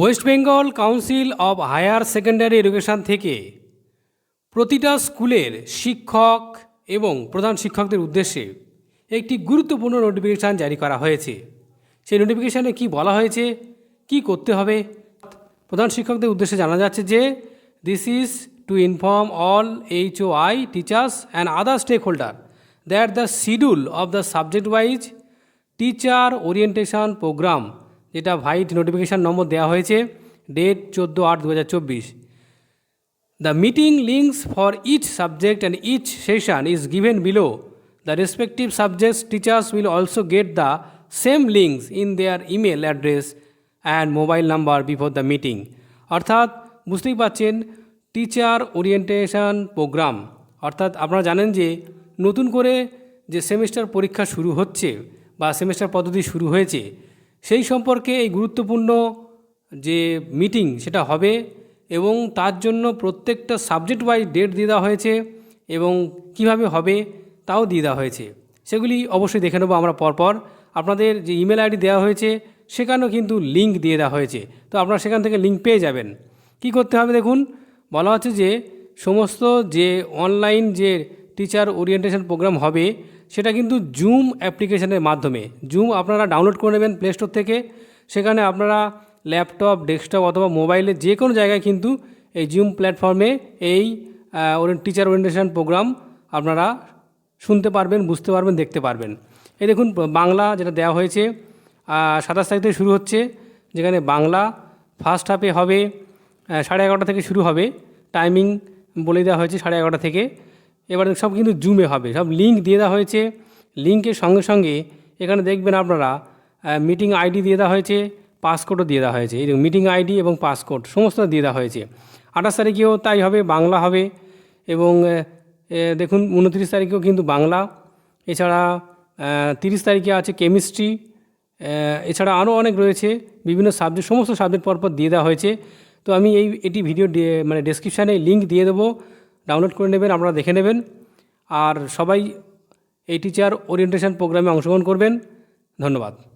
West Bengal council of higher secondary education থেকে প্রতিটা স্কুলের শিক্ষক এবং প্রধান শিক্ষকদের উদ্দেশ্যে একটি গুরুত্বপূর্ণ নোটিফিকেশান জারি করা হয়েছে। সেই নোটিফিকেশানে কি বলা হয়েছে, কি করতে হবে? প্রধান শিক্ষকদের উদ্দেশ্যে জানা যাচ্ছে যে this is to inform all H O I teachers and other stakeholder that the schedule of the subject wise teacher orientation program যেটা ভাইট নোটিফিকেশান নম্বর দেওয়া হয়েছে ডেট চোদ্দ আট দু হাজার চব্বিশ। The meeting links for each subject and each session is given below the respective subjects teachers will also get the same links in their email address and mobile number before the meeting অর্থাৎ বুঝতেই পারছেন teacher ওরিয়েন্টেশান programme অর্থাৎ আপনারা জানেন যে নতুন করে যে সেমিস্টার পরীক্ষা শুরু হচ্ছে বা সেমিস্টার পদ্ধতি শুরু হয়েছে সেই সম্পর্কে এই গুরুত্বপূর্ণ যে মিটিং সেটা হবে এবং তার জন্য প্রত্যেকটা সাবজেক্ট ওয়াইজ ডেট দিয়ে দেওয়া হয়েছে এবং কীভাবে হবে তাও দিয়ে দেওয়া হয়েছে। সেগুলি অবশ্যই দেখে নেব আমরা পরপর। আপনাদের যে ইমেল আইডি দেওয়া হয়েছে সেখানেও কিন্তু লিঙ্ক দিয়ে দেওয়া হয়েছে। তো আপনারা সেখান থেকে লিঙ্ক পেয়ে যাবেন। কি করতে হবে দেখুন, বলা হচ্ছে যে সমস্ত যে অনলাইন যে টিচার ওরিয়েন্টেশন প্রোগ্রাম হবে সেটা কিন্তু জুম অ্যাপ্লিকেশনের মাধ্যমে। জুম আপনারা ডাউনলোড করে নেবেন প্লে স্টোর থেকে। সেখানে আপনারা ল্যাপটপ ডেস্কটপ অথবা মোবাইলে যে কোনো জায়গায় কিন্তু এই জুম প্ল্যাটফর্মে এই টিচার ওরিয়েন্টেশন প্রোগ্রাম আপনারা শুনতে পারবেন, বুঝতে পারবেন, দেখতে পারবেন। এই দেখুন, বাংলা যেটা দেওয়া হয়েছে সাতাশ তারিখ থেকে শুরু হচ্ছে, যেখানে বাংলা ফার্স্ট হাফে হবে সাড়ে এগারোটা থেকে শুরু হবে। টাইমিং বলে দেওয়া হয়েছে সাড়ে এগারোটা থেকে। এবার সব কিন্তু জুমে হবে। সব লিঙ্ক দিয়ে দেওয়া হয়েছে। লিঙ্কের সঙ্গে সঙ্গে এখানে দেখবেন আপনারা মিটিং আইডি দিয়ে দেওয়া হয়েছে পাসকোডও দিয়ে দেওয়া হয়েছে। এই মিটিং আইডি এবং পাসকোড সমস্ত দিয়ে দেওয়া হয়েছে। আঠাশ তারিখেও তাই হবে, বাংলা হবে এবং দেখুন, উনত্রিশ তারিখেও কিন্তু বাংলা। এছাড়া তিরিশ তারিখে আছে কেমিস্ট্রি এছাড়া আরও অনেক রয়েছে। বিভিন্ন সাবজেক্ট সমস্ত সাবজেক্ট পরপর দিয়ে দেওয়া হয়েছে। তো আমি এই, এটি ভিডিও মানে ডেসক্রিপশানে লিঙ্ক দিয়ে দেবো। ডাউনলোড করে নেবেন, আপনারা দেখে নেবেন। আর সবাই এই টিচার ওরিয়েন্টেশন প্রোগ্রামে অংশগ্রহণ করবেন। ধন্যবাদ।